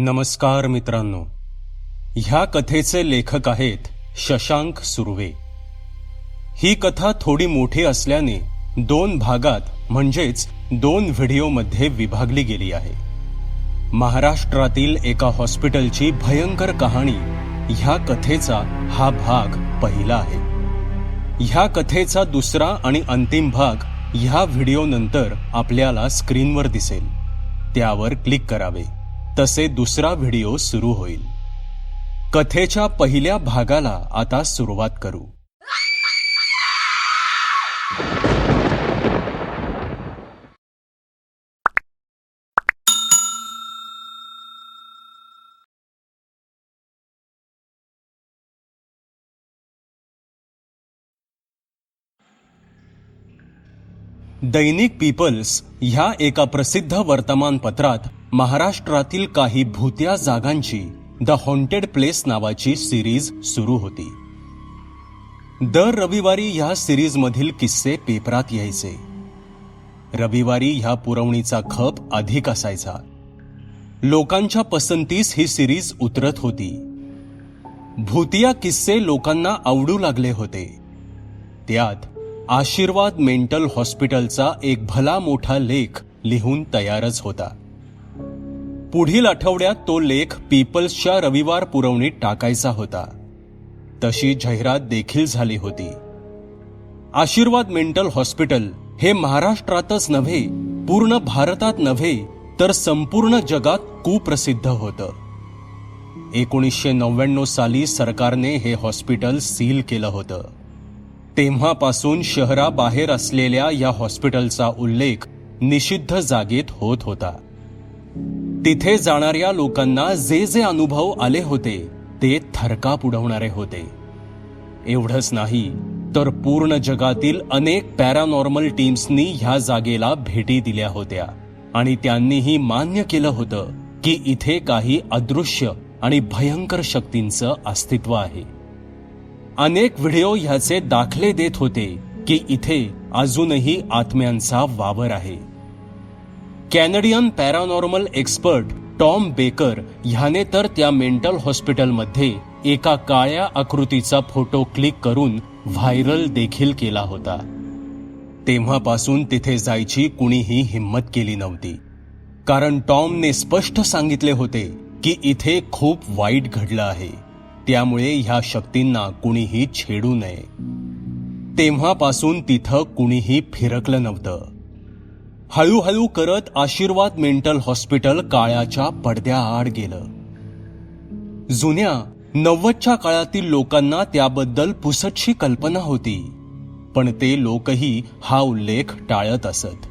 नमस्कार मित्रांनो. ह्या कथेचे लेखक आहेत शशांक सुर्वे. ही कथा थोडी मोठी असल्याने दोन भागात म्हणजेच दोन व्हिडिओमध्ये विभागली गेली आहे. महाराष्ट्रातील एका हॉस्पिटलची भयंकर कहाणी ह्या कथेचा हा भाग पहिला आहे. ह्या कथेचा दुसरा आणि अंतिम भाग ह्या व्हिडिओ नंतर आपल्याला स्क्रीनवर दिसेल. त्यावर क्लिक करावे. तसे दुसरा व्हिडिओ सुरू होईल. कथेच्या पहिल्या भागाला आता सुरुवात करू. दैनिक पीपल्स ह्या एका प्रसिद्ध वर्तमानपत्रात महाराष्ट्रातील काही भूत्या जागांची द हॉन्टेड प्लेस नावाची सिरीज सुरू होती. दर रविवारी ह्या सिरीजमधील किस्से पेपरात यायचे. रविवारी ह्या पुरवणीचा खप अधिक असायचा. लोकांच्या पसंतीस ही सिरीज उतरत होती. भूतिया किस्से लोकांना आवडू लागले होते. त्यात आशीर्वाद मेंटल हॉस्पिटलचा एक भला मोठा लेख लिहून तयारच होता. पुढील आठवड्यात तो लेख पीपल्सच्या रविवार पुरवणीत टाकायचा होता. तशी जाहिरात देखील झाली होती. आशीर्वाद मेंटल हॉस्पिटल हे महाराष्ट्रातच नव्हे पूर्ण भारतात नव्हे तर संपूर्ण जगात कुप्रसिद्ध होतं. एकोणीसशे नव्याण्णव साली सरकारने हे हॉस्पिटल सील केलं होतं. तेव्हापासून शहराबाहेर असलेल्या या हॉस्पिटलचा उल्लेख निषिद्ध जागेत होत होता. तिथे जाणाऱ्या लोकांना जे जे अनुभव आले होते ते थरकाप उडवणारे होते. एवढंच नाही तर पूर्ण जगातील अनेक पॅरानॉर्मल टीम्सनी ह्या जागेला भेटी दिल्या होत्या. आणि त्यांनीही मान्य केलं होतं की इथे काही अदृश्य आणि भयंकर शक्तींचं अस्तित्व आहे. अनेक व्हिडिओ ह्याचे दाखले देत होते की इथे अजूनही आत्म्यांचा वावर आहे. Canadian paranormal expert Tom Baker ह्याने तर त्या मेंटल हॉस्पिटलमध्ये एका काळ्या आकृतीचा फोटो क्लिक करून व्हायरल देखील केला होता. तेव्हापासून तिथे जायची कुणीही हिंमत केली नव्हती. कारण टॉमने स्पष्ट सांगितले होते की इथे खूप वाईट घडलं आहे. त्यामुळे ह्या शक्तींना कुणीही छेडू नये. तेव्हापासून तिथं कुणीही फिरकलं नव्हतं. हळूहळू करत आशीर्वाद मेंटल हॉस्पिटल काळाच्या पडद्याआड गेलं. जुन्या नव्वदच्या काळातील लोकांना त्याबद्दल पुसटशी कल्पना होती पण ते लोकही हा उल्लेख टाळत असत.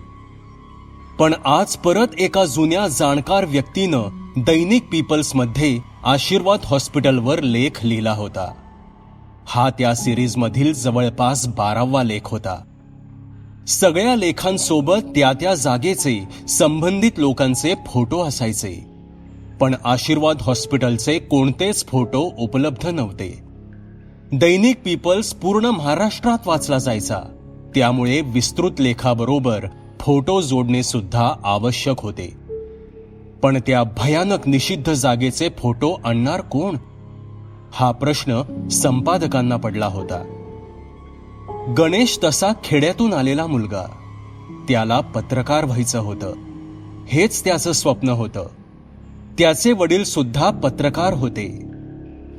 पण आज परत एका जुन्या जाणकार व्यक्तीनं दैनिक पीपल्समध्ये आशीर्वाद हॉस्पिटलवर लेख लिहिला होता. हा त्या सिरीजमधील जवळपास बारावा लेख होता. सगळ्या लेखांसोबत त्या त्या जागेचे संबंधित लोकांचे फोटो असायचे. पण आशीर्वाद हॉस्पिटलचे कोणतेच फोटो उपलब्ध नव्हते. दैनिक पीपल्स पूर्ण महाराष्ट्रात वाचला जायचा. त्यामुळे विस्तृत लेखाबरोबर फोटो जोडणे सुद्धा आवश्यक होते. पण त्या भयानक निषिद्ध जागेचे फोटो आणणार कोण? हा प्रश्न संपादकांना पडला होता. गणेश तसा खेड्यातून आलेला मुलगा. त्याला पत्रकार व्हायचं होतं. हेच त्याचं स्वप्न होतं. त्याचे वडील सुद्धा पत्रकार होते.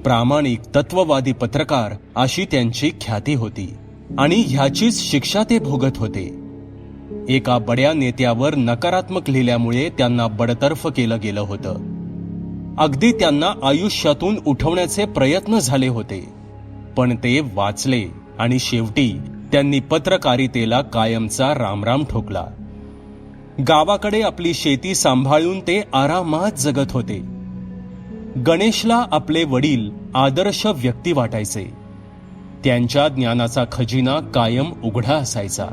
प्रामाणिक तत्ववादी पत्रकार अशी त्यांची ख्याती होती. आणि ह्याचीच शिक्षा ते भोगत होते. एका बड्या नेत्यावर नकारात्मक लिहिल्यामुळे त्यांना बडतर्फ केलं गेलं होतं. अगदी त्यांना आयुष्यातून उठवण्याचे प्रयत्न झाले होते. पण ते वाचले. आणि शेवटी त्यांनी पत्रकारितेला कायमचा रामराम ठोकला. गावाकडे आपली शेती सांभाळून ते आरामात जगत होते. गणेशला आपले वडील आदर्श व्यक्ती वाटायचे. त्यांच्या ज्ञानाचा खजिना कायम उघडा असायचा.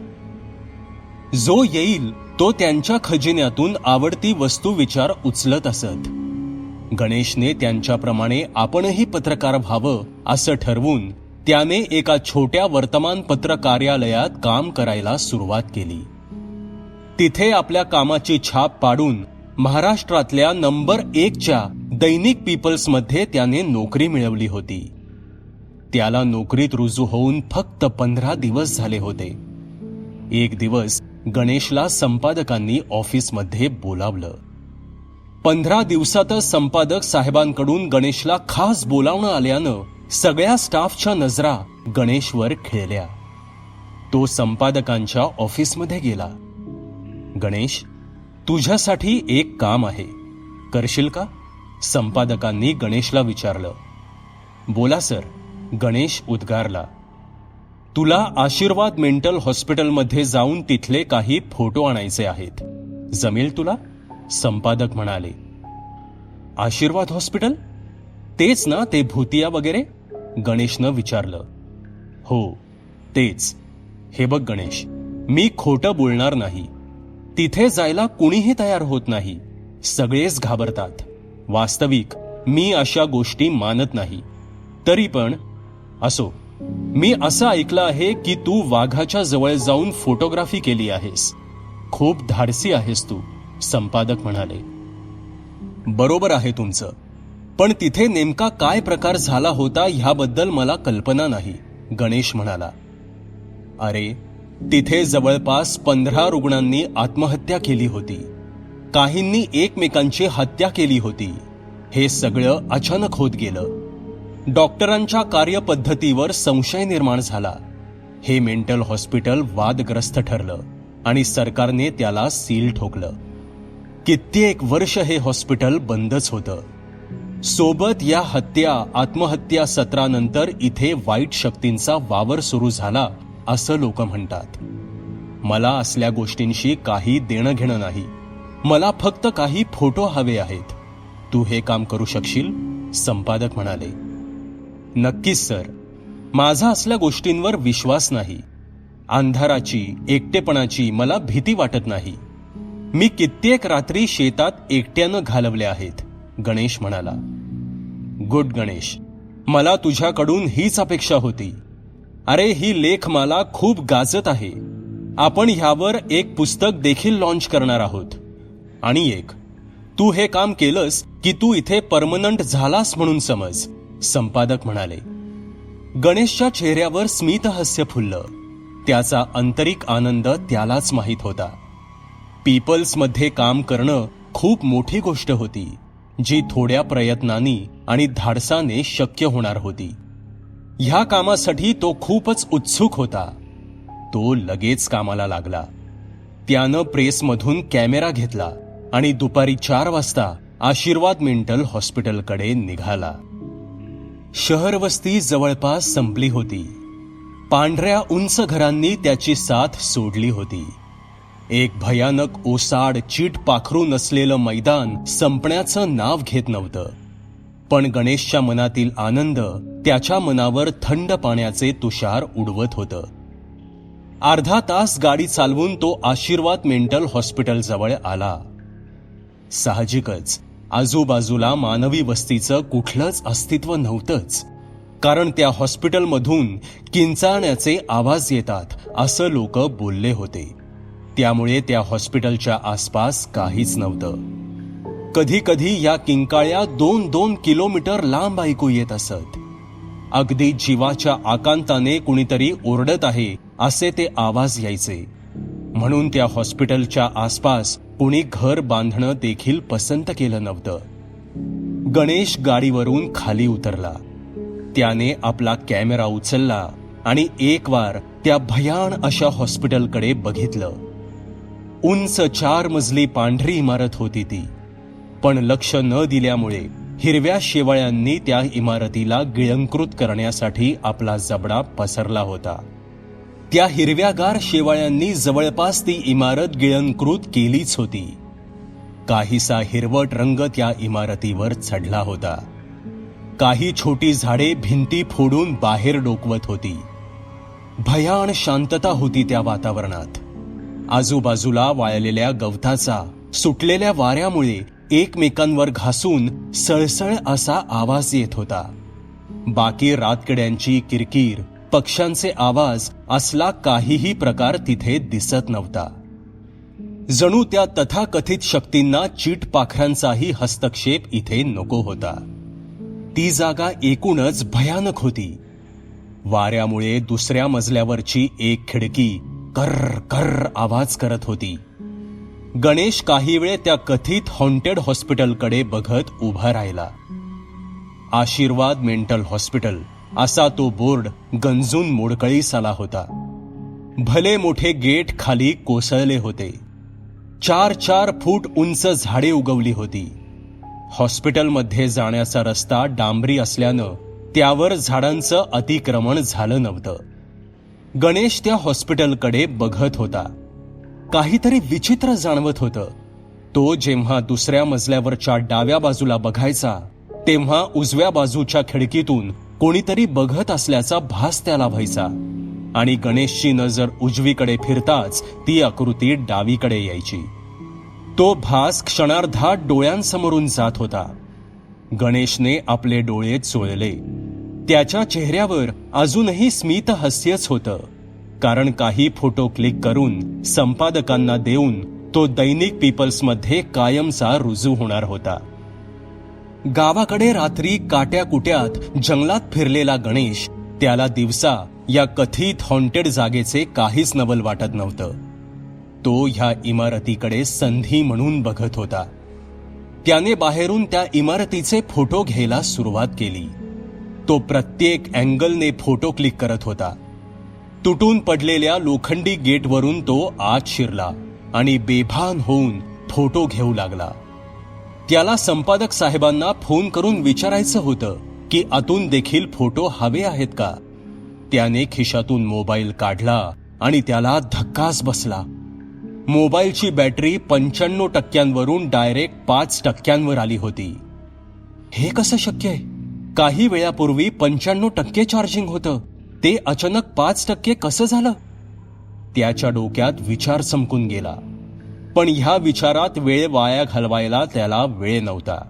जो येईल तो त्यांच्या खजिन्यातून आवडती वस्तू विचार उचलत असत. गणेशने त्यांच्याप्रमाणे आपणही पत्रकार व्हावं असं ठरवून त्याने एका छोट्या वर्तमानपत्र कार्यालयात काम करायला सुरुवात केली. तिथे आपल्या कामाची छाप पाडून महाराष्ट्रातल्या नंबर एकच्या दैनिक पीपल्समध्ये त्याने नोकरी मिळवली होती. त्याला नोकरीत रुजू होऊन फक्त पंधरा दिवस झाले होते. एक दिवस गणेशला संपादकांनी ऑफिसमध्ये बोलावलं. पंधरा दिवसातच संपादक साहेबांकडून गणेशला खास बोलावणं आल्यानं सगळ्या स्टाफच्या नजरा गणेशवर खेळल्या. तो संपादकांच्या ऑफिसमध्ये गेला. गणेश तुझ्यासाठी एक काम आहे. करशील का? संपादकांनी गणेशला विचारलं. बोला सर. गणेश उद्गारला. तुला आशीर्वाद मेंटल हॉस्पिटलमध्ये जाऊन तिथले काही फोटो आणायचे आहेत. जमेल तुला? संपादक म्हणाले. आशीर्वाद हॉस्पिटल? तेच ना ते भूतिया वगैरे? गणेशनं विचारलं. हो तेच. हे बघ गणेश मी खोटं बोलणार नाही. तिथे जायला कुणीही तयार होत नाही. सगळेच घाबरतात. वास्तविक मी अशा गोष्टी मानत नाही. तरी पण असो मी असं ऐकलं आहे की तू वाघाच्या जवळ जाऊन फोटोग्राफी केली आहेस. खूप धाडसी आहेस तू संपादक म्हणाले. बरोबर आहे तुमचं. पण तिथे नेमका काय प्रकार झाला होता ह्याबद्दल मला कल्पना नाही गणेश म्हणाला. अरे तिथे जवळपास पंधरा रुग्णांनी आत्महत्या केली होती. काहींनी एकमेकांची हत्या केली होती. हे सगळं अचानक होत गेलं. डॉक्टरांच्या कार्यपद्धतीवर संशय निर्माण झाला. हे मेंटल हॉस्पिटल वादग्रस्त ठरलं आणि सरकारने त्याला सील ठोकलं. कित्येक वर्ष हे हॉस्पिटल बंदच होतं. सोबत या हत्या आत्महत्या सत्रानंतर इथे वाईट शक्तींचा वावर सुरू झाला असं लोक म्हणतात. मला असल्या गोष्टींशी काही देणं घेणं नाही. मला फक्त काही फोटो हवे आहेत. तू हे काम करू शकशील? संपादक म्हणाले. नक्कीच सर. माझा असल्या गोष्टींवर विश्वास नाही. अंधाराची एकटेपणाची मला भीती वाटत नाही. मी कित्येक रात्री शेतात एकट्यानं घालवल्या आहेत. गणेश म्हणाला गुड गणेश मला तुझ्याकडून हीच अपेक्षा होती. अरे ही लेख मला खूप गाजत आहे. आपण ह्यावर एक पुस्तक देखील लॉन्च करणार आहोत. आणि एक तू हे काम केलंस की तू इथे परमनंट झालास म्हणून समज संपादक म्हणाले. गणेशच्या चेहऱ्यावर स्मितहास्य फुललं. त्याचा आंतरिक आनंद त्यालाच माहीत होता. पीपल्समध्ये काम करणं खूप मोठी गोष्ट होती. जी थोड्या प्रयत्नांनी आणि धाडसाने शक्य होणार होती. ह्या कामासाठी तो खूपच उत्सुक होता. तो लगेच कामाला लागला. त्यानं प्रेसमधून कॅमेरा घेतला आणि दुपारी चार वाजता आशीर्वाद मेंटल हॉस्पिटलकडे निघाला. शहर वस्ती जवळपास संपली होती. पांढऱ्या उंच घरांनी त्याची साथ सोडली होती. एक भयानक ओसाड चीट पाखरू नसलेलं मैदान संपण्याचं नाव घेत नव्हतं. पण गणेशच्या मनातील आनंद त्याच्या मनावर थंड पाण्याचे तुषार उडवत होतं. अर्धा तास गाडी चालवून तो आशीर्वाद मेंटल हॉस्पिटल जवळ आला. साहजिकच आजूबाजूला मानवी वस्तीचं कुठलंच अस्तित्व नव्हतंच. कारण त्या हॉस्पिटलमधून किंचाळण्याचे आवाज येतात असं लोक बोलले होते. त्यामुळे त्या हॉस्पिटलच्या आसपास काहीच नव्हतं. कधी कधी या किंकाळ्या दोन दोन किलोमीटर लांब ऐकू येत असत. अगदी जीवाच्या आकांताने कुणीतरी ओरडत आहे असे ते आवाज यायचे. म्हणून त्या हॉस्पिटलच्या आसपास कुणी घर बांधणं देखील पसंत केलं नव्हतं. गणेश गाडीवरून खाली उतरला. त्याने आपला कॅमेरा उचलला आणि एक वार त्या भयान अशा हॉस्पिटलकडे बघितलं. उंच चार मजली पांढरी इमारत होती ती. पण लक्ष न दिल्यामुळे हिरव्या शेवाळ्यांनी त्या इमारतीला गिळंकृत करण्यासाठी आपला जबडा पसरला होता. त्या हिरव्यागार शेवाळ्यांनी जवळपास ती इमारत गिळंकृत केलीच होती. काहीसा हिरवट रंग त्या इमारतीवर चढला होता. काही छोटी झाडे भिंती फोडून बाहेर डोकवत होती. भयान शांतता होती त्या वातावरणात. आजूबाजूला वाळलेल्या गवताचा सुटलेल्या वाऱ्यामुळे एकमेकांवर घासून सळसळ असा आवाज येत होता. बाकी रातकिड्यांची किरकिर पक्ष्यांचे आवाज असला काहीही प्रकार तिथे दिसत नव्हता. जणू त्या तथाकथित शक्तींना चीट पाखरांचाही हस्तक्षेप इथे नको होता. ती जागा एकूणच भयानक होती. वाऱ्यामुळे दुसऱ्या मजल्यावरची एक खिडकी कर्र कर्र आवाज करत होती. गणेश काही वेळ त्या कथित हॉन्टेड हॉस्पिटलकडे बघत उभा राहिला. आशीर्वाद मेंटल हॉस्पिटल असा तो बोर्ड गंजून मोडकळीस आला होता. भले मोठे गेट खाली कोसळले होते. चार चार फूट उंच झाडे उगवली होती. हॉस्पिटलमध्ये जाण्याचा रस्ता डांबरी असल्यानं त्यावर झाडांचं अतिक्रमण झालं नव्हतं. गणेश त्या हॉस्पिटलकडे बघत होता. काहीतरी विचित्र जाणवत होतं. तो जेव्हा दुसऱ्या मजल्यावरच्या डाव्या बाजूला बघायचा तेव्हा उजव्या बाजूच्या खिडकीतून कोणीतरी बघत असल्याचा भास त्याला व्हायचा आणि गणेशची नजर उजवीकडे फिरताच ती आकृती डावीकडे यायची. तो भास क्षणार्धात डोळ्यांसमोरून जात होता. गणेशने आपले डोळे चोळले. त्याच्या चेहऱ्यावर अजूनही स्मित हास्यच होतं. कारण काही फोटो क्लिक करून संपादकांना देऊन तो दैनिक पीपल्समध्ये कायमचा रुजू होणार होता. गावाकडे रात्री काट्या कुट्यात जंगलात फिरलेला गणेश त्याला दिवसा या कथित हॉन्टेड जागेचे काहीच नवल वाटत नव्हतं. तो ह्या इमारतीकडे संधी म्हणून बघत होता. त्याने बाहेरून त्या इमारतीचे फोटो घ्यायला सुरुवात केली. तो प्रत्येक अँगलने फोटो क्लिक करत होता. तुटून पडलेल्या लोखंडी गेटवरून तो आत शिरला आणि बेभान होऊन फोटो घेऊ लागला. त्याला संपादक साहेबांना फोन करून विचारायचं होतं की आतून देखील फोटो हवे आहेत का? त्याने खिशातून मोबाईल काढला आणि त्याला धक्काच बसला. मोबाईलची बॅटरी पंच्याण्णव टक्क्यांवरून डायरेक्ट पाच टक्क्यांवर आली होती. हे कसं शक्य आहे? काही वेळापूर्वी पंच्याण्णव टक्के चार्जिंग होतं. ते अचानक पाच टक्के कसं झालं? त्याच्या डोक्यात विचार चमकून गेला. पण ह्या विचारात वेळ वाया घालवायला त्याला वेळ नव्हता.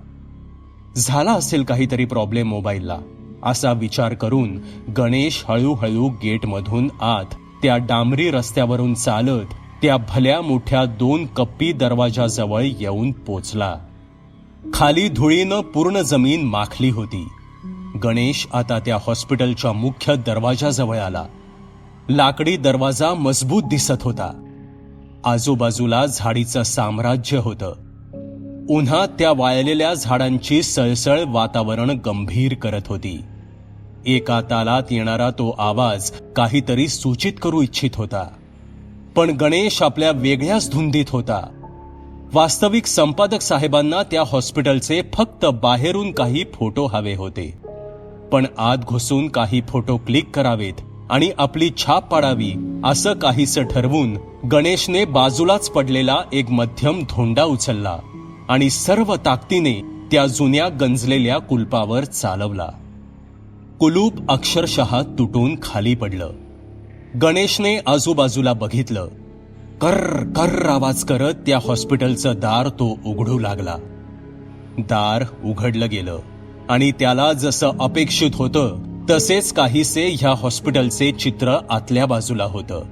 झाला असेल काहीतरी प्रॉब्लेम मोबाईलला असा विचार करून गणेश हळूहळू गेटमधून आत त्या डांबरी रस्त्यावरून चालत त्या भल्या मोठ्या दोन कप्पी दरवाजाजवळ येऊन पोचला. खाली धुळीनं पूर्ण जमीन माखली होती. गणेश आता त्या हॉस्पिटलच्या मुख्य दरवाजाजवळ आला. लाकडी दरवाजा मजबूत दिसत होता. आजूबाजूला झाडीचं साम्राज्य होतं. उन्हात त्या वाळलेल्या झाडांची सळसळ वातावरण गंभीर करत होती. एका तालात येणारा तो आवाज काहीतरी सूचित करू इच्छित होता. पण गणेश आपल्या वेगळ्याच धुंदीत होता. वास्तविक संपादक साहेबांना त्या हॉस्पिटलचे फक्त बाहेरून काही फोटो हवे होते. पण आत घुसून काही फोटो क्लिक करावेत आणि आपली छाप पाडावी असं काहीसं ठरवून गणेशने बाजूलाच पडलेला एक मध्यम धोंडा उचलला आणि सर्व ताकदीने त्या जुन्या गंजलेल्या कुलपावर चालवला. कुलूप अक्षरशः तुटून खाली पडलं. गणेशने आजूबाजूला बघितलं. कर्र कर्र आवाज करत त्या हॉस्पिटलचं दार तो उघडू लागला. दार उघडलं गेलं. आणि त्याला जसं अपेक्षित होतं तसेच काहीसे ह्या हॉस्पिटलचे चित्र आतल्या बाजूला होतं.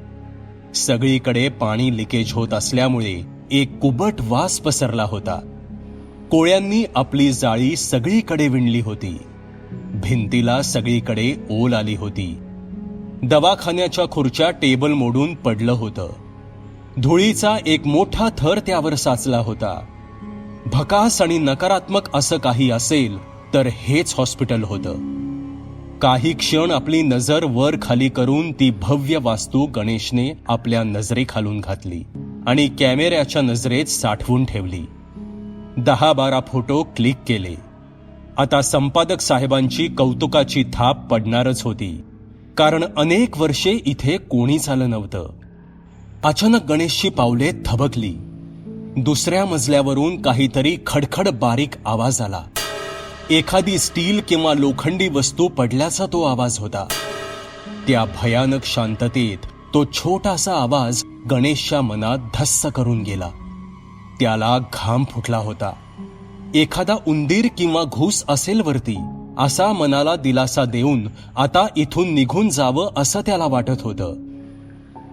सगळीकडे पाणी लिकेज होत असल्यामुळे एक कुबट वास पसरला होता. कोळ्यांनी आपली जाळी सगळीकडे विणली होती. भिंतीला सगळीकडे ओल आली होती. दवाखान्याच्या खुर्च्या टेबल मोडून पडलं होतं. धुळीचा एक मोठा थर त्यावर साचला होता. भकास आणि नकारात्मक असं काही असेल तर हेच हॉस्पिटल होतं. काही क्षण आपली नजर वर खाली करून ती भव्य वास्तू गणेशने आपल्या नजरेखालून घातली आणि कॅमेऱ्याच्या नजरेत साठवून ठेवली. दहा बारा फोटो क्लिक केले. आता संपादक साहेबांची कौतुकाची थाप पडणारच होती. कारण अनेक वर्षे इथे कोणीच आलं नव्हतं. अचानक गणेशची पावले थबकली. दुसऱ्या मजल्यावरून काहीतरी खडखड बारीक आवाज आला. एखादी स्टील किंवा लोखंडी वस्तू पडल्याचा तो आवाज होता. त्या भयानक शांततेत तो छोटासा आवाज गणेशच्या मनात धस्स करून गेला. त्याला घाम फुटला होता. एखादा उंदीर किंवा घूस असेल वरती असा मनाला दिलासा देऊन आता इथून निघून जावं असं त्याला वाटत होतं.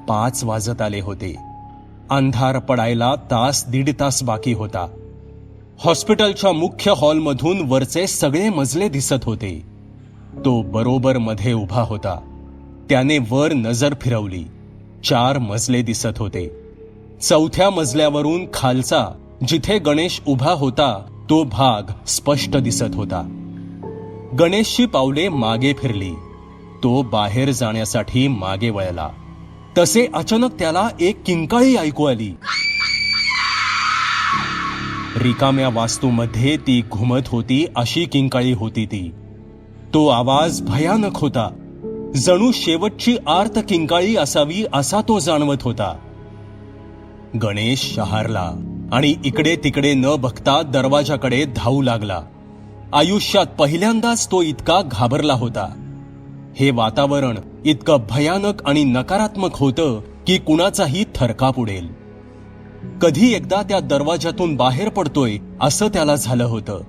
पाच वाजत आले होते. अंधार पडायला तास दीड तास बाकी होता. हॉस्पिटलच्या मुख्य हॉलमधून वरचे सगळे मजले दिसत होते. तो बरोबर मध्ये उभा होता. त्याने वर नजर फिरवली. चार मजले दिसत होते. चौथ्या मजल्यावरून खालचा जिथे गणेश उभा होता तो भाग स्पष्ट दिसत होता. गणेशची पावले मागे फिरली. तो बाहेर जाण्यासाठी मागे वळला. तसे अचानक त्याला एक किंकाळी ऐकू आली. रिकाम्या वास्तूमध्ये ती घुमत होती अशी किंकाळी होती ती. तो आवाज भयानक होता. जणू शेवटची आर्त किंकाळी असावी असा तो जाणवत होता. गणेश शहारला आणि इकडे तिकडे न बघता दरवाजाकडे धावू लागला. आयुष्यात पहिल्यांदाच तो इतका घाबरला होता. हे वातावरण इतकं भयानक आणि नकारात्मक होतं की कुणाचाही थरकाप उडेल. कधी एकदा त्या दरवाजातून बाहेर पडतोय असं त्याला झालं होतं.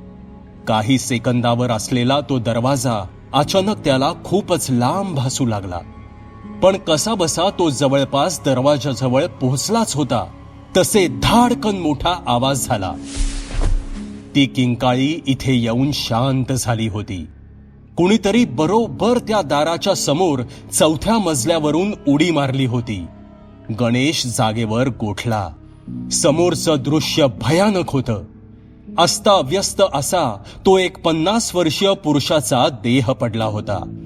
काही सेकंदावर असलेला तो दरवाजा अचानक त्याला खूपच लांब भासू लागला. पण कसा बसा तो जवळपास दरवाजाजवळ पोहोचलाच होता. तसे धाडकन मोठा आवाज झाला. ती किंकाळी इथे येऊन शांत झाली होती. कुणीतरी बरोबर त्या दाराच्या समोर चौथ्या मजल्यावरून उडी मारली होती. गणेश जागेवर गोठला. समोरचं दृश्य भयानक होतं. अस्ताव्यस्त असा तो एक पन्नास वर्षीय पुरुषाचा देह पडला होता.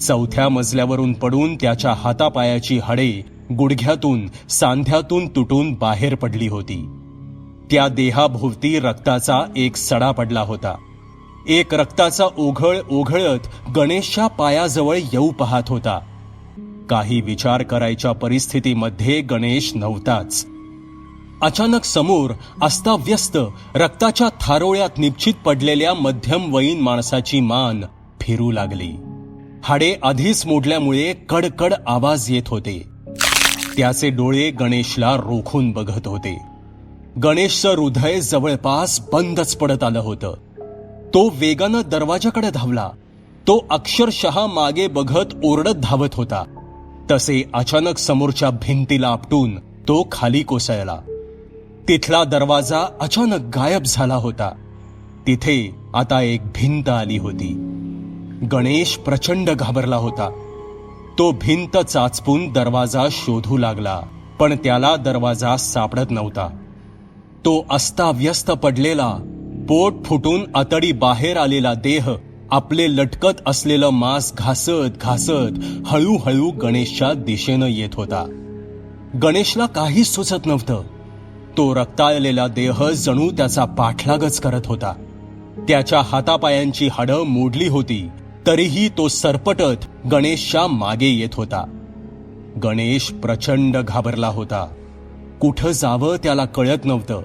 चौथ्या मजल्यावरून पडून त्याच्या हातापायाची हाडे गुडघ्यातून सांध्यातून तुटून बाहेर पडली होती. त्या देहाभोवती रक्ताचा एक सडा पडला होता. एक रक्ताचा ओघळ ओघळत गणेशच्या पायाजवळ येऊ पाहत होता. काही विचार करायच्या परिस्थितीमध्ये गणेश नव्हताच. अचानक समोर अस्ताव्यस्त रक्ताच्या थारोळ्यात निश्चित पडलेल्या मध्यमवयीन माणसाची मान फिरू लागली. हाडे आधीच मोडल्यामुळे कडकड आवाज येत होते. त्याचे डोळे गणेशला रोखून बघत होते. गणेशचं हृदय जवळपास बंदच पडत आलं होतं. तो वेगानं दरवाजाकडे धावला. तो अक्षरशः मागे बघत ओरडत धावत होता. तसे अचानक समोरच्या भिंतीला आपटून तो खाली कोसळला. तिथला दरवाजा अचानक गायब झाला होता. तिथे आता एक भिंत आली होती. गणेश प्रचंड घाबरला होता. तो भिंत चाचपून दरवाजा शोधू लागला पण त्याला दरवाजा सापडत नव्हता. तो अस्ताव्यस्त पडलेला पोट फुटून आतडी बाहेर आलेला देह आपले लटकत असलेलं मांस घासत घासत हळूहळू गणेशच्या दिशेनं येत होता. गणेशला काहीच सुचत नव्हतं. तो रक्ताळलेला देह जणू त्याचा पाठलागच करत होता. त्याच्या हातापायांची हाडं मोडली होती तरीही तो सरपटत गणेशच्या मागे येत होता. गणेश प्रचंड घाबरला होता. कुठं जावं त्याला कळत नव्हतं.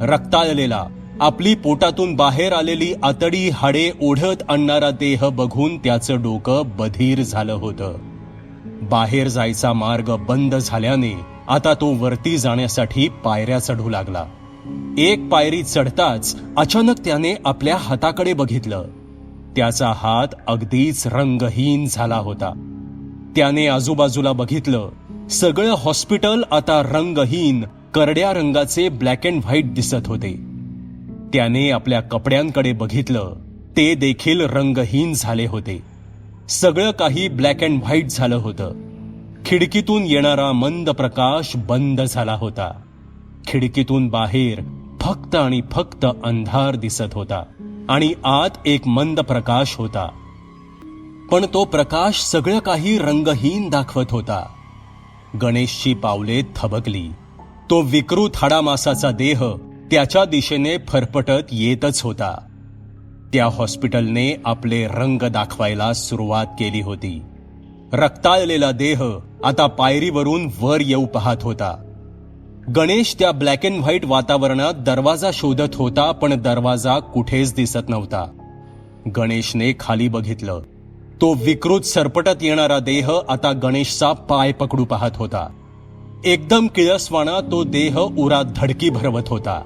रक्ताळलेला आपली पोटातून बाहेर आलेली आतडी हाडे ओढत आणणारा देह बघून त्याचं डोकं बधीर झालं होतं. बाहेर जायचा मार्ग बंद झाल्याने आता तो वरती जाण्यासाठी पायऱ्या चढू लागला. एक पायरी चढताच अचानक त्याने आपल्या हाताकडे बघितलं. त्याचा हात अगदीच रंगहीन झाला होता. त्याने आजूबाजूला बघितलं सगळं हॉस्पिटल आता रंगहीन करड्या रंगाचे ब्लॅक अँड व्हाईट दिसत होते. त्याने आपल्या कपड्यांकडे बघितलं ते देखील रंगहीन झाले होते. सगळं काही ब्लॅक अँड व्हाईट झालं होतं. खिडकीतून येणारा मंद प्रकाश बंद झाला होता. खिडकीतून बाहेर फक्त आणि फक्त अंधार दिसत होता आणि आत एक मंद प्रकाश होता. पण तो प्रकाश सगळं काही रंगहीन दाखवत होता. गणेशची पावले थबकली. तो विकृत हाडामासाचा देह त्याच्या दिशेने फरफटत येतच होता. त्या हॉस्पिटलने आपले रंग दाखवायला सुरुवात केली होती. रक्ताळलेला देह आता पायरीवरून वर येऊ पाहत होता. गणेश त्या ब्लॅक अँड व्हाईट वातावरणात दरवाजा शोधत होता पण दरवाजा कुठेच दिसत नव्हता. गणेशने खाली बघितलं. तो विकृत सरपटत येणारा देह आता गणेशचा पाय पकडू पाहत होता. एकदम किळसवाणा तो देह उरात धडकी भरवत होता.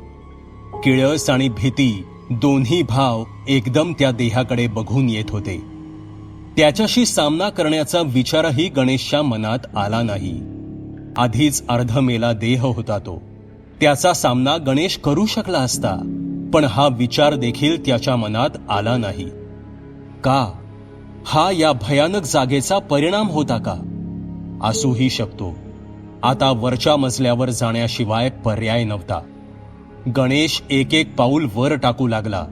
किळस आणि भीती दोन्ही भाव एकदम त्या देहाकडे बघून येत होते. त्याच्याशी सामना करण्याचा विचारही गणेशच्या मनात आला नाही. आधीच अर्धमेला देह होता तो. त्याचा सामना गणेश करू शकला असता पण हा विचार देखील त्याच्या मनात आला नाही. का? हा या भयानक जागेचा परिणाम होता का? असूही शकतो. आता वरच्या मजल्यावर जाण्याशिवाय पर्याय नव्हता. गणेश एक एक पाऊल वर टाकू लागला.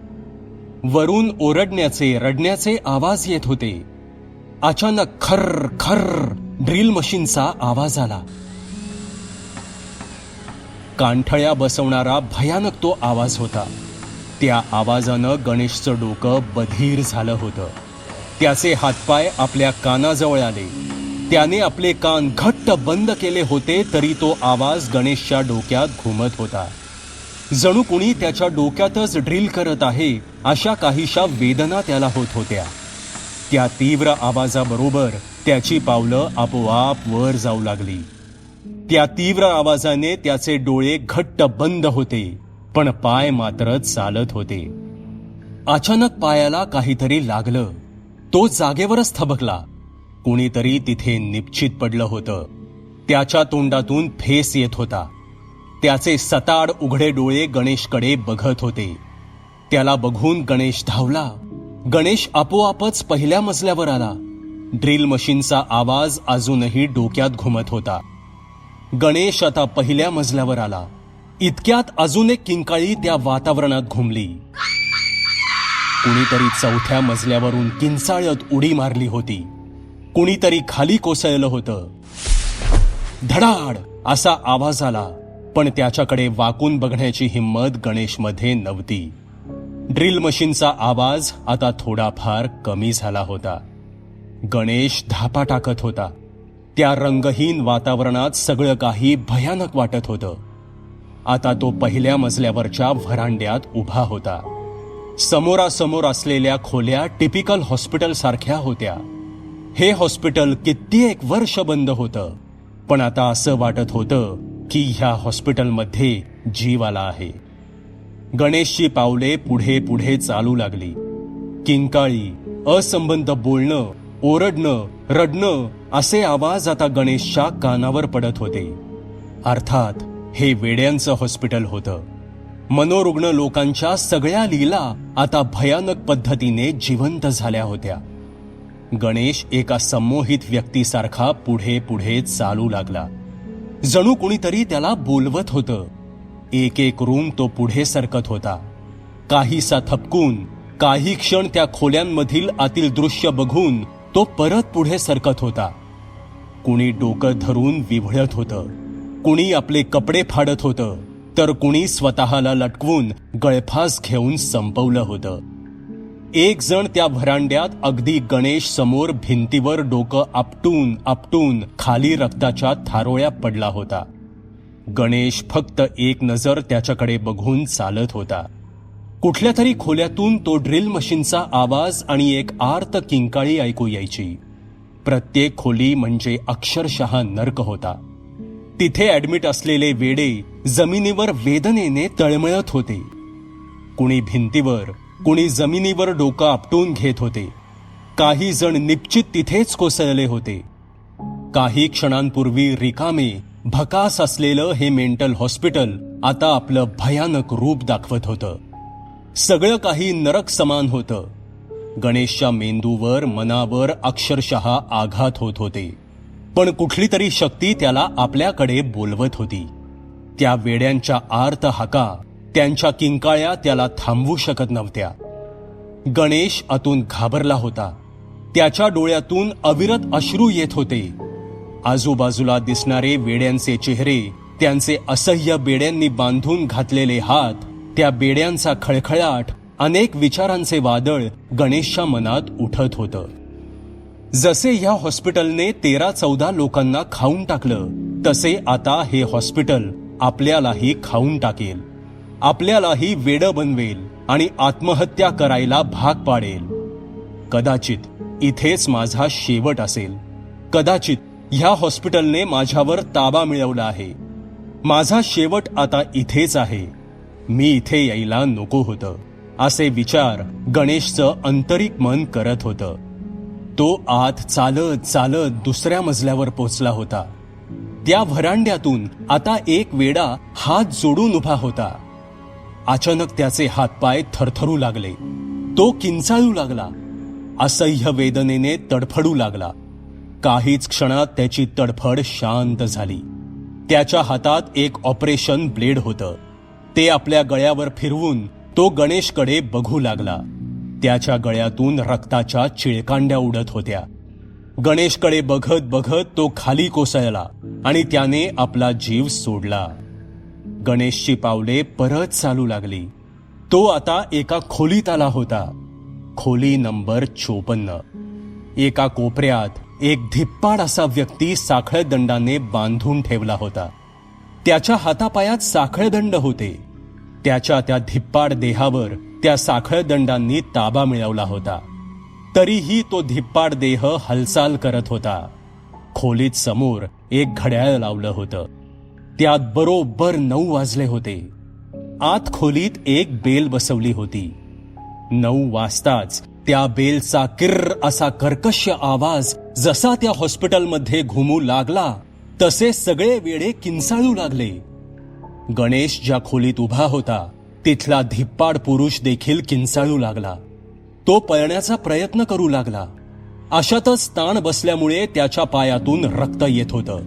वरून ओरडण्याचे रडण्याचे आवाज येत होते. अचानक खर खर ड्रिल मशीनचा आवाज आला. कांठळ्या बसवणारा भयानक तो आवाज होता. त्या आवाजानं गणेशचं डोकं बधीर झालं होतं. त्याचे हातपाय आपल्या कानाजवळ आले. त्याने आपले कान घट्ट बंद केले होते तरी तो आवाज गणेशच्या डोक्यात घुमत होता. जणू कुणी त्याच्या डोक्यातच ड्रिल करत आहे अशा काहीशा वेदना त्याला होत होत्या. त्या तीव्र आवाजाबरोबर त्याची पावलं आपोआप वर जाऊ लागली. त्या तीव्र आवाजाने त्याचे डोळे घट्ट बंद होते पण पाय मात्र चालत होते. अचानक पायाला काहीतरी लागलं. तो जागेवरच थबकला. कुणीतरी तिथे निश्चित पडलं होतं. त्याच्या तोंडातून फेस येत होता. त्याचे सताड उघडे डोळे गणेशकडे बघत होते. त्याला बघून गणेश धावला. गणेश आपोआपच पहिल्या मजल्यावर आला. ड्रिल मशीनचा आवाज अजूनही डोक्यात घुमत होता. गणेश आता पहिल्या मजल्यावर आला. इतक्यात अजून एक किंकाळी त्या वातावरणात घुमली. कुणीतरी चौथ्या मजल्यावरून किंचाळत उडी मारली होती. कुणीतरी खाली कोसळलं होतं. धडाड! असा आवाज आला. पण त्याच्याकडे वाकून बघण्याची हिंमत गणेशमध्ये नव्हती. ड्रिल मशीनचा आवाज आता थोडाफार कमी झाला होता. गणेश धापा टाकत होता. त्या रंगहीन वातावरणात सगळं काही भयानक वाटत होतं. आता तो पहिल्या मजल्यावरच्या व्हरांड्यात उभा होता. समोरासमोर असलेल्या खोल्या टिपिकल हॉस्पिटल सारख्या होत्या. हे हॉस्पिटल कित्येक वर्ष बंद होतं. पण आता असं वाटत होतं की ह्या हॉस्पिटलमध्ये जीव आला आहे. गणेशची पावले पुढे पुढे चालू लागली. किंकाळी असंबंध बोलणं ओरडणं रडणं असे आवाज आता गणेशच्या कानावर पडत होते. अर्थात हे वेड्यांचं हॉस्पिटल होतं. मनोरुग्ण लोकांच्या सगळ्या लीला आता भयानक पद्धतीने जिवंत झाल्या होत्या. गणेश एका संमोहित व्यक्तीसारखा पुढे पुढे चालू लागला. जणू कुणीतरी त्याला बोलवत होतं. एक एक रूम तो पुढे सरकत होता. काहीसा थपकून काही क्षण त्या खोल्यांमधील आतील दृश्य बघून तो परत पुढे सरकत होता. कुणी डोकं धरून विव्हळत होतं. कुणी आपले कपडे फाडत होतं. तर कुणी स्वतःला लटकवून गळफास घेऊन संपवलं होतं. एक जण त्या व्हरांड्यात अगदी गणेश समोर भिंतीवर डोकं आपटून आपटून खाली रक्ताच्या थारोळ्या पडला होता. गणेश फक्त एक नजर त्याच्याकडे बघून चालत होता. कुठल्या तरी खोल्यातून तो ड्रिल मशीनचा आवाज आणि एक आर्त किंकाळी ऐकू यायची. प्रत्येक खोली म्हणजे अक्षरशः नर्क होता. तिथे ऍडमिट असलेले वेडे जमिनीवर वेदनेने तळमळत होते. कुणी भिंतीवर कुणी जमिनीवर डोकं आपटून घेत होते. काही जण निश्चित तिथेच कोसळले होते. काही क्षणांपूर्वी रिकामे भकास असलेलं हे मेंटल हॉस्पिटल आता आपलं भयानक रूप दाखवत होतं. सगळं काही नरक समान होतं. गणेशच्या मेंदूवर मनावर अक्षरशः आघात होत होते. पण कुठली तरी शक्ती त्याला आपल्याकडे बोलवत होती. त्या वेड्यांच्या आर्त हाका त्यांच्या किंकाळ्या त्याला थांबवू शकत नव्हत्या. गणेश आतून घाबरला होता. त्याच्या डोळ्यातून अविरत अश्रू येत होते. आजूबाजूला दिसणारे वेड्यांचे चेहरे त्यांचे असह्य बेड्यांनी बांधून घातलेले हात त्या बेड्यांचा खळखळाट अनेक विचारांचे वादळ गणेशच्या मनात उठत होतं. जसे ह्या हॉस्पिटलने तेरा चौदा लोकांना खाऊन टाकलं तसे आता हे हॉस्पिटल आपल्यालाही खाऊन टाकेल. आपल्यालाही वेड बनवेल आणि आत्महत्या करायला भाग पाडेल. कदाचित इथेच माझा शेवट असेल. कदाचित ह्या हॉस्पिटलने माझ्यावर ताबा मिळवला आहे. माझा शेवट आता इथेच आहे. मी इथे यायला नको होतं. असे विचार गणेशचं आंतरिक मन करत होतं. तो आत चालत चालत दुसऱ्या मजल्यावर पोचला होता. त्या व्हरांड्यातून आता एक वेडा हात जोडून उभा होता. अचानक त्याचे हातपाय थरथरू लागले. तो किंचाळू लागला. असह्य वेदनेने तडफडू लागला. काहीच क्षणात त्याची तडफड शांत झाली. त्याच्या हातात एक ऑपरेशन ब्लेड होतं. ते आपल्या गळ्यावर फिरवून तो गणेशकडे बघू लागला. त्याच्या गळ्यातून रक्ताच्या चिळकांड्या उडत होत्या. गणेशकडे बघत बघत तो खाली कोसळला आणि त्याने आपला जीव सोडला. गणेशची पावले परत चालू लागली. तो आता एका खोलीत आला होता. खोली नंबर चोपन्न. एका कोपऱ्यात एक धिप्पाड असा व्यक्ती साखळदंडाने बांधून ठेवला होता. त्याच्या हातापायात साखळदंड होते. त्याच्या त्या धिप्पाड देहावर त्या साखळदंडांनी ताबा मिळवला होता. तरीही तो धिप्पाड देह हालचाल करत होता. खोलीत समोर एक घड्याळ लावलं होतं. त्यात बरोबर नऊ वाजले होते. आत खोलीत एक बेल बसवली होती. नऊ वाजताच त्या बेलचा किर्र असा कर्कश आवाज जसा त्या हॉस्पिटलमध्ये घुमू लागला तसे सगळे वेडे किंचाळू लागले. गणेश ज्या खोलीत उभा होता तिथला धिप्पाड पुरुष देखील किंचाळू लागला. तो पळण्याचा प्रयत्न करू लागला. अशातच ताण बसल्यामुळे त्याच्या पायातून रक्त येत होतं.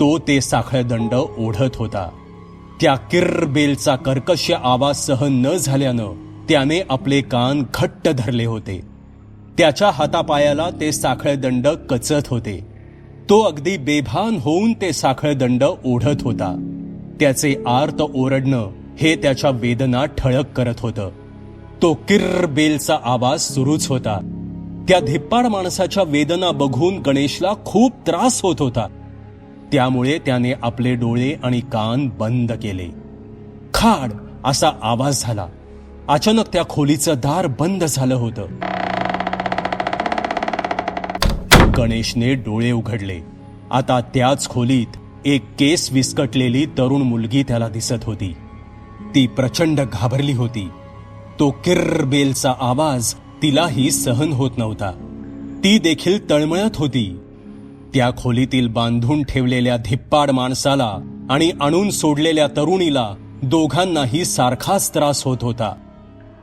तो ते साखळदंड ओढत होता. त्या किर्र बेलचा कर्कश आवाज सहन न झाल्यानं त्याने आपले कान घट्ट धरले होते. त्याच्या हातापायाला ते साखळदंड कचत होते. तो अगदी बेभान होऊन ते साखळदंड ओढत होता. त्याचे आर्त ओरडणं हे त्याच्या वेदना ठळक करत होतं. तो किर्र बेलचा आवाज सुरूच होता. त्या धिप्पाड माणसाच्या वेदना बघून गणेशला खूप त्रास होत होता. त्यामुळे त्याने आपले डोळे आणि कान बंद केले. खाड असा आवाज झाला. अचानक त्या खोलीचं दार बंद झालं होतं. गणेशने डोळे उघडले. आता त्याच खोलीत एक केस विस्कटलेली तरुण मुलगी त्याला दिसत होती. ती प्रचंड घाबरली होती. तो किर्र बेलचा आवाज तिलाही सहन होत नव्हता. ती देखील तळमळत होती. त्या खोलीतील बांधून ठेवलेल्या धिप्पाड माणसाला आणि आणून सोडलेल्या तरुणीला दोघांनाही सारखाच त्रास होत होता.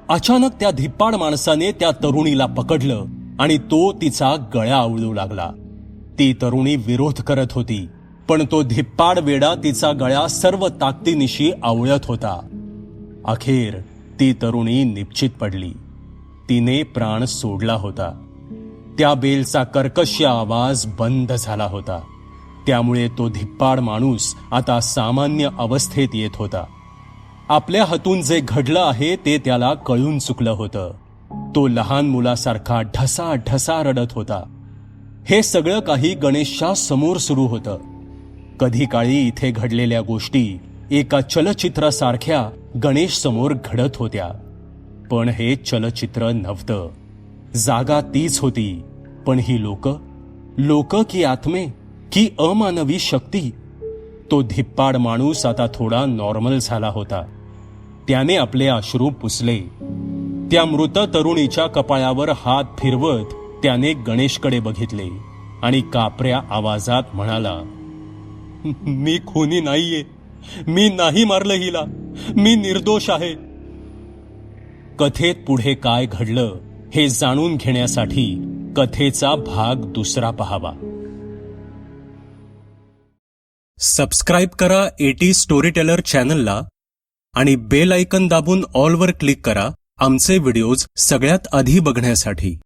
अचानक त्या धिप्पाड माणसाने त्या तरुणीला पकडलं आणि तो तिचा गळा आवळू लागला. ती तरुणी विरोध करत होती पण तो धिप्पाड वेडा तिचा गळा सर्व ताकदीनिशी आवळत होता. अखेर ती तरुणी निश्चित पडली. तिने प्राण सोडला होता. त्या बेलचा कर्कश आवाज बंद झाला होता. त्यामुळे तो धिप्पाड माणूस आता सामान्य अवस्थेत येत होता. आपल्या हातून जे घडलं आहे ते त्याला कळून चुकलं होतं. तो लहान मुलासारखा ढसा ढसा रडत होता. हे सगळं काही गणेशच्या समोर सुरू होतं. कधी काळी इथे घडलेल्या गोष्टी एका चलचित्रासारख्या गणेश समोर घडत होत्या. पण हे चलचित्र नव्हतं. जागा तीच होती. पण ही लोक? लोक की आत्मे? की अमानवी शक्ती? तो धिप्पाड माणूस आता थोडा नॉर्मल झाला होता. त्याने आपले अश्रू पुसले. त्या मृत तरुणीच्या कपाळावर हात फिरवत त्याने गणेशकडे बघितले आणि कापऱ्या आवाजात म्हणाला मी खुनी नाहीये. मी नाही मारलं हिला. मी निर्दोष आहे. कथेत पुढे काय घडलं हे जाणून घेण्यासाठी कथेचा भाग दुसरा पहावा. सबस्क्राईब करा एटी स्टोरी टेलर चॅनलला आणि बेल आयकन दाबून ऑलवर क्लिक करा. आमचे व्हिडिओज सगळ्यात आधी बघण्यासाठी.